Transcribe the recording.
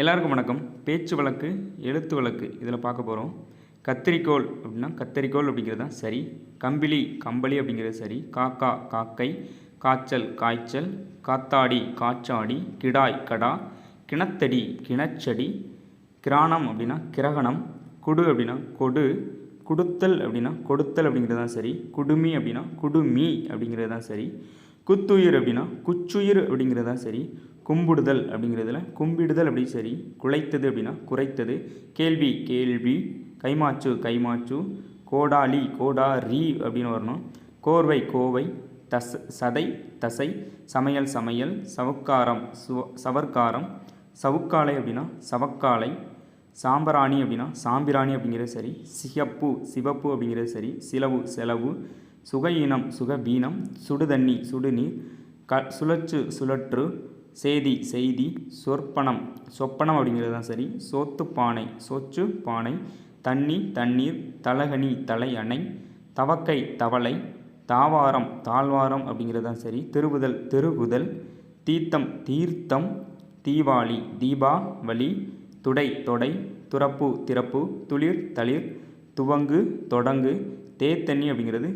எல்லாருக்கும் வணக்கம். பேச்சு வழக்கு எழுத்து வழக்கு இதில் பார்க்க போகிறோம் கத்திரிக்கோள் அப்படின்னா கத்தரிக்கோள் அப்படிங்கிறது தான் சரி. கம்பிளி கம்பளி அப்படிங்கிறது சரி. காக்கா காக்கை காய்ச்சல் காய்ச்சல். காத்தாடி காச்சாடி கிடாய் கடா. கிணத்தடி கிணச்சடி. கிராணம் அப்படின்னா கிரகணம். குடு அப்படின்னா கொடு. குடுத்தல் அப்படின்னா கொடுத்தல் அப்படிங்கிறது தான் சரி. குடுமி அப்படின்னா குடுமி அப்படிங்கிறது தான் சரி. குத்துயிர் அப்படின்னா குச்சுயிர் அப்படிங்கிறது தான் சரி. கும்பிடுதல் அப்படிங்கிறதுல கும்பிடுதல் அப்படி சரி குலைத்தது அப்படின்னா குறைத்தது. கேள்வி கேள்வி கைமாச்சு கைமாச்சு கோடாலி கோடா ரீ அப்படின்னு வரணும். கோர்வை கோவை தஸ் சதை தசை சமையல் சமையல் சவுக்காரம் சுவ சவர்க்காரம். சவுக்காலை அப்படின்னா சவக்காலை. சாம்பராணி அப்படின்னா சாம்பிராணி அப்படிங்கிறது சரி. சிகப்பு சிவப்பு அப்படிங்கிறது சரி. சிலவு செலவு. சுகையினம் சுகபீனம். சுடுதண்ணி சுடுநீர். க சுழற்று சுழற்று. செய்தி செய்தி சொற்பனம். சொப்பனம் அப்படிங்கிறது தான் சரி. சோத்து பானை சொச்சு பானை தண்ணி தண்ணீர் தலகனி தலை அணை தவக்கை தவளை தாவாரம் தாழ்வாரம் அப்படிங்கிறது தான் சரி. திருவுதல் திருகுதல் தீர்த்தம் தீர்த்தம் தீபாவளி தீபாவளி துடை தொடை துறப்பு திறப்பு துளிர் தளிர் துவங்கு தொடங்கு தேத்தண்ணி அப்படிங்கிறது